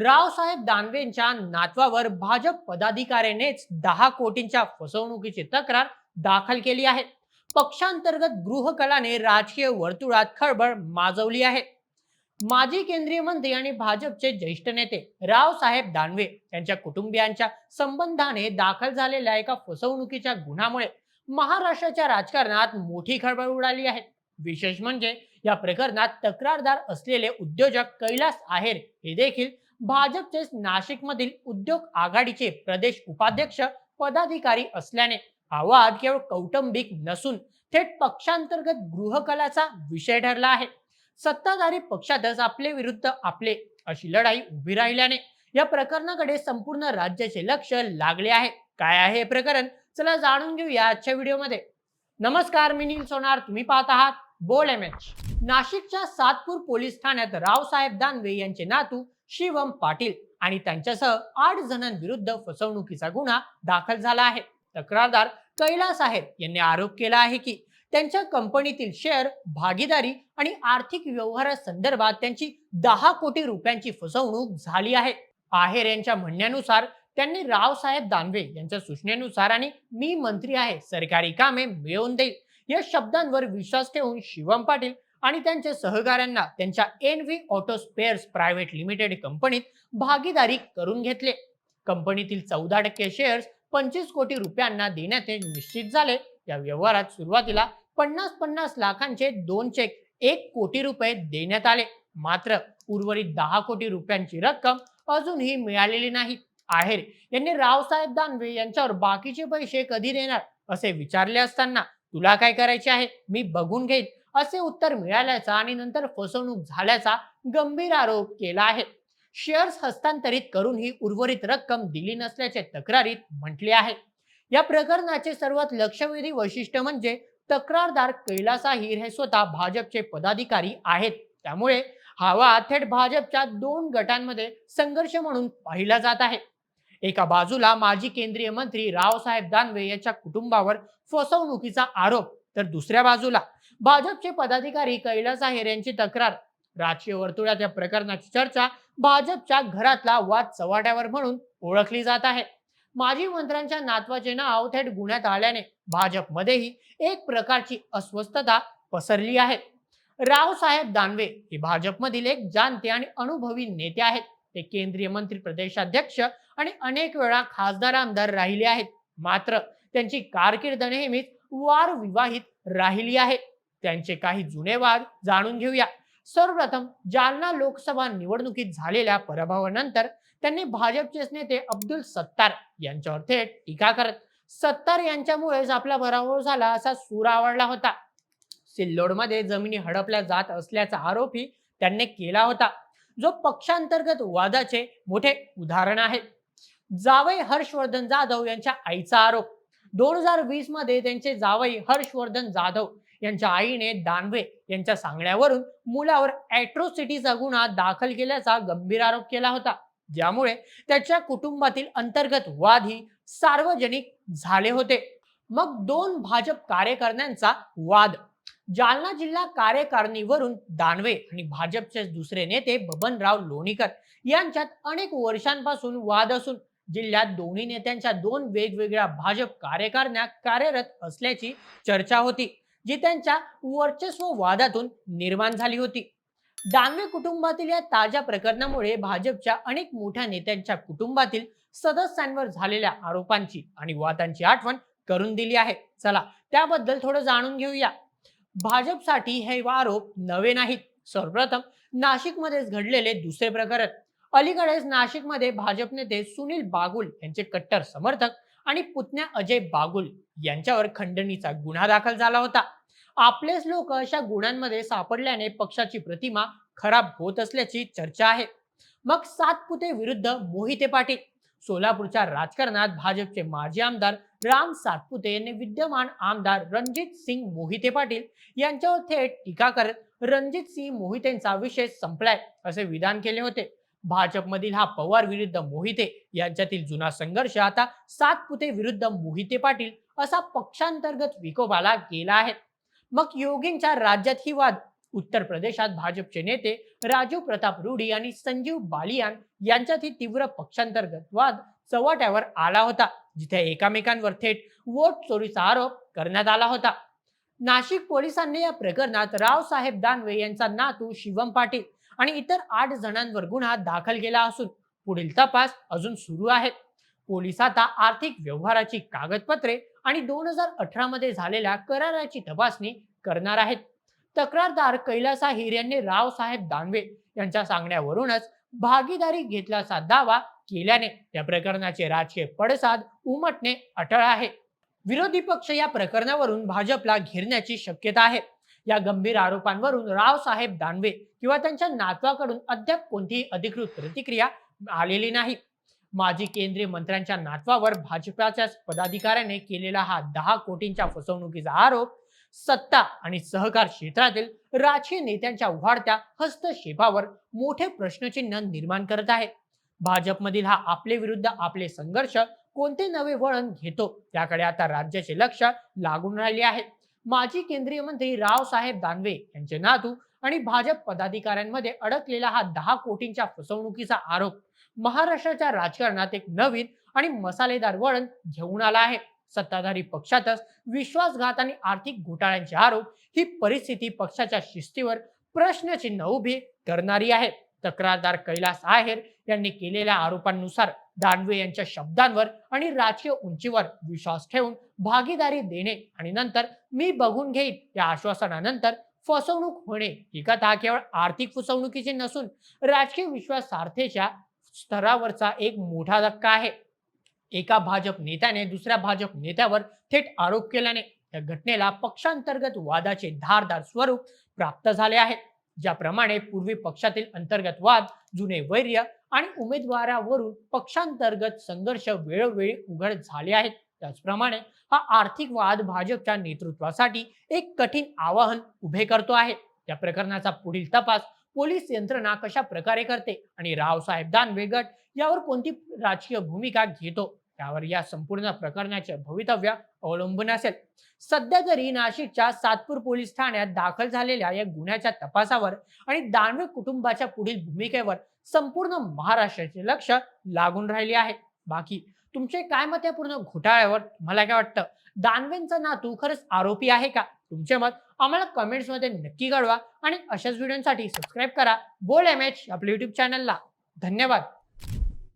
रावसाहेब दानवेंच्या नातवावर भाजप पदाधिकाऱ्यानेच दहा कोटींच्या फसवणुकीची तक्रार दाखल केली आहे. पक्षांतर्गत गृहकलाने राजकीय वर्तुळात खळबळ माजवली आहे. माजी केंद्रीय मंत्री आणि भाजपचे ज्येष्ठ नेते रावसाहेब दानवे यांच्या कुटुंबियांच्या संबंधाने दाखल झालेल्या एका फसवणुकीच्या गुन्ह्यामुळे महाराष्ट्राच्या राजकारणात मोठी खळबळ उडाली आहे. विशेष म्हणजे या प्रकरणात तक्रारदार असलेले उद्योजक कैलास आहेर हे देखील भाजपचे नाशिकमधील उद्योग आघाडीचे प्रदेश उपाध्यक्ष पदाधिकारी असल्याने आवाज केवळ कौटुंबिक नसून थेट पक्षांतर्गत गृहकलाचा विषय ठरला आहे. सत्ताधारी पक्षातच आपले विरुद्ध आपले अशी लढाई उभी राहिल्याने या प्रकरणाकडे संपूर्ण राज्याचे लक्ष लागले आहे. काय आहे हे प्रकरण? चला जाणून घेऊया आजच्या व्हिडिओमध्ये. नमस्कार मी नील सोनार. तुम्ही पाहत आहात बोल एम एच. नाशिकच्या सातपूर पोलीस ठाण्यात रावसाहेब दानवे यांचे नातू शिवम पाटील आणि त्यांच्यासह आठ जणांविरुद्ध फसवणुकीचा गुन्हा दाखल झाला आहे. तक्रारदार कैलास आहेत यांनी आरोप केला आहे की त्यांच्या कंपनीतील शेअर भागीदारी आणि आर्थिक व्यवहारासंदर्भात त्यांची दहा कोटी रुपयांची फसवणूक झाली आहे. आहेर यांच्या म्हणण्यानुसार त्यांनी रावसाहेब दानवे यांच्या सूचनेनुसार आणि मी मंत्री आहे सरकारी कामे मिळवून देईल या शब्दांवर विश्वास ठेवून शिवम पाटील आणि त्यांच्या सहकाऱ्यांना त्यांच्या N V auto spares private limited कंपनीत भागीदारी करून घेतले. कंपनीतील चौदा टक्के शेअर्स पंचवीस कोटी रुपयांना देण्यात हे निश्चित झाले. या व्यवहारात सुरुवातीला पन्नास पन्नास लाखांचे दोन चेक एक कोटी रुपये देण्यात आले. मात्र उर्वरित दहा कोटी रुपयांची रक्कम अजूनही मिळालेली नाही. आहेर यांनी रावसाहेब दानवे यांच्यावर बाकीचे पैसे कधी देणार असे विचारले असताना तुला काय करायचे आहे? मी बघून घेईन. असे उत्तर मिळाल्याचा आणि नंतर फसवणूक झाल्याचा गंभीर आरोप केला आहे. शेअर्स हस्तांतरित करून ही उर्वरित रक्कम दिली नसल्याचे तक्रारीत म्हटले आहे. या प्रकरणाचे सर्वात लक्षवेधी वैशिष्ट्य म्हणजे तक्रारदार कैलास आहिर हे स्वतः भाजपचे पदाधिकारी आहेत. त्यामुळे हवा थेट भाजपच्या दोन गटांमध्ये संघर्ष म्हणून पाहिला जात आहे. एका बाजूला माजी केंद्रीय मंत्री रावसाहेब दानवे यांच्या कुटुंबावर फसवणुकीचा आरोप तर दुसऱ्या बाजूला भाजपचे पदाधिकारी कैलास आहेर यांची तक्रार. राजकीय वर्तुळात या प्रकरणाची चर्चा भाजपच्या घरातला वाद चव्हाट्यावर म्हणून ओळखली जात आहे. माजी मंत्र्यांच्या नातवाचे नाव थेट गुन्ह्यात आल्याने भाजपमध्येही एक प्रकारची अस्वस्थता पसरली आहे. रावसाहेब दानवे हे भाजपमधील एक जाणते आणि अनुभवी नेते आहेत. ते केंद्रीय मंत्री प्रदेशाध्यक्ष आणि अनेक वेळा खासदार आमदार राहिले आहेत. मात्र त्यांची कारकीर्द नेहमीच वार विवाहित राहिली आहे. त्यांचे काही जुने वाद जाणून घेऊया. सर्वप्रथम जालना लोकसभा निवडणुकीत झालेल्या पराभवानंतर त्यांनी भाजपचेच नेते अब्दुल सत्तार यांच्यावर थेट टीका करत सत्तार यांच्यामुळेच आपला पराभव झाला असा सूर आवडला होता. सिल्लोडमध्ये जमिनी हडपल्या जात असल्याचा आरोपही त्यांनी केला होता. जो पक्षांतर्गत वादाचे मोठे उदाहरण आहे. जावई हर्षवर्धन जाधव यांच्या आईचा आरोप. दोन हजार वीसमध्ये त्यांचे जावई हर्षवर्धन जाधव यांच्या आईने दानवे यांच्या सांगण्यावरून मुलावर ॲट्रोसिटीचा गुन्हा दाखल केल्याचा गंभीर आरोप केला होता. ज्यामुळे त्याच्या कुटुंबातील अंतर्गत वादही सार्वजनिक झाले होते. मग दोन भाजप कार्यकर्त्यांचा वाद. जालना जिल्हा कार्यकारिणीवरून दानवे आणि भाजपचे दुसरे नेते बबनराव लोणीकर यांच्यात अनेक वर्षांपासून वाद असून जिल्ह्यात दोन्ही नेत्यांच्या दोन वेगवेगळ्या भाजप कार्यकारिण्या कार्यरत असल्याची चर्चा होती. जी त्यांच्या वर्चस्व वादातून निर्माण झाली होती. दानवे कुटुंबातील या ताज्या प्रकरणामुळे भाजपच्या अनेक मोठ्या नेत्यांच्या कुटुंबातील सदस्यांवर झालेल्या आरोपांची आणि वादांची आठवण करून दिली आहे. चला त्याबद्दल थोडं जाणून घेऊया. भाजपसाठी हे आरोप नवे नाहीत. सर्वप्रथम नाशिकमध्येच घडलेले दुसरे प्रकरण. अलीकडेच नाशिकमध्ये भाजप नेते सुनील बागुल यांचे कट्टर समर्थक आणि पुतण्या अजय बागुल यांच्यावर खंडणीचा गुन्हा दाखल झाला होता. आपलेच लोक अशा गुणांमध्ये सापडल्याने पक्षाची प्रतिमा खराब होत असल्याची चर्चा आहे. मग सातपुते विरुद्ध मोहिते पाटील सोलापूरच्या राजकारणात भाजपचे माजी आमदार राम सातपुते यांनी विद्यमान आमदार रणजित सिंग मोहिते पाटील यांच्यावर थेट टीका करत रणजित सिंग मोहितेंचा विषय संपलाय असे विधान केले होते. भाजपमधील हा पवार विरुद्ध मोहिते यांच्यातील जुना संघर्ष आता सातपुते विरुद्ध मोहिते पाटील असा पक्षांतर्गत विकोपाला गेला आहे. मग योगींच्या राज्यात ही वाद. उत्तर प्रदेशात भाजपचे नेते राजीव प्रताप रुडी आणि संजीव बालियान यांच्यात तीव्र पक्षांतर्गत वाद चव्हाट्यावर आला होता जिथे एकामेकांवर थेट वोट चोरीचा आरोप करण्यात आला होता. नाशिक पोलिसांनी या प्रकरणात रावसाहेब दानवे यांचा नातू शिवम पाटील आणि इतर आठ जणांवर गुन्हा दाखल केला असून पुढील तपास अजून सुरू आहेत. पोलीस आता आर्थिक व्यवहाराची कागदपत्रे आणि दोन हजार अठरामध्ये झालेल्या कराराची तपासणी करणार आहेत. तक्रारदार कैलास हिर यांनी रावसाहेब दानवे यांच्या सांगण्यावरूनच भागीदारी घेतल्याचा दावा केल्याने या प्रकरणाचे राजकीय पडसाद उमटणे अटळ आहे. विरोधी पक्ष या प्रकरणावरून भाजपला घेरण्याची शक्यता आहे. या गंभीर आरोपांवरून रावसाहेब दानवे किंवा त्यांच्या नातवाकडून अद्याप कोणतीही अधिकृत प्रतिक्रिया आलेली नाही. माजी केंद्रीय मंत्र्यांच्या नातवावर भाजपाच्याच पदाधिकाऱ्याने केलेला हा दहा कोटींच्या फसवणुकीचा आरोप सत्ता आणि सहकार क्षेत्रातील राजकीय नेत्यांच्या वाढत्या हस्तक्षेपावर मोठे प्रश्नचिन्ह निर्माण करत आहे. भाजपमधील हा आपले विरुद्ध आपले संघर्ष कोणते नवे वळण घेतो त्याकडे आता राज्याचे लक्ष लागून राहिले आहे. माजी केंद्रीय मंत्री रावसाहेब दानवे यांचे नातू आणि भाजप पदाधिकाऱ्यांमध्ये अडकलेला हा दहा कोटींच्या फसवणुकीचा आरोप महाराष्ट्राच्या राजकारणात एक नवीन आणि मसालेदार वळण घेऊन आला आहे. सत्ताधारी पक्षातच विश्वासघात आणि आर्थिक घोटाळ्यांचे आरोप ही परिस्थिती पक्षाच्या शिस्तीवर प्रश्नचिन्ह उभी करणारी आहे. तक्रारदार कैलास आहेर यांनी केलेल्या आरोपांनुसार दानवे यांच्या शब्दांवर आणि राजकीय उंचीवर विश्वास ठेवून भागीदारी देणे आणि नंतर मी बघून घेईन या आश्वासनानंतर फसवणूक होणे ही कथा केवळ आर्थिक फसवणुकीची नसून राजकीय विश्वासार्थेच्या स्तरावरचा एक मोठा धक्का आहे. एका भाजप नेत्याने दुसऱ्या भाजप नेत्यावर थेट आरोप केल्याने या घटनेला पक्षांतर्गत वादाचे धारदार स्वरूप प्राप्त झाले आहे. ज्याप्रमाणे पूर्वी पक्षातील अंतर्गत वाद जुने वैर्य आणि उमेदवारावरून पक्षांतर्गत संघर्ष वेळोवेळी उघड झाले आहेत. त्याचप्रमाणे हा आर्थिक वाद भाजपच्या नेतृत्वासाठी एक कठीण आवाहन उभे करतो आहे. या प्रकरणाचा पुढील तपास पोलीस यंत्रणा कशा प्रकारे करते आणि रावसाहेब दानवे गट यावर कोणती राजकीय भूमिका घेतो? त्यावर या संपूर्ण प्रकरणाचे भवितव्य अवलंबून असेल. सध्या तरी नाशिकच्या सातपूर पोलीस ठाण्यात दाखल झालेल्या या गुन्ह्याच्या तपासावर आणि दानवे कुटुंबाच्या पुढील भूमिकेवर संपूर्ण महाराष्ट्राचे लक्ष लागून राहिले आहे. बाकी तुमचे काय मत या पूर्ण घोटाळ्यावर? मला काय वाटतं? दानवेंचा नातू खरंच आरोपी आहे का? तुमचे मत आम्हाला कमेंट्समध्ये नक्की कळवा आणि अशाच व्हिडिओसाठी सबस्क्राईब करा. बोल एम एच आपल्या युट्यूब चॅनलला धन्यवाद.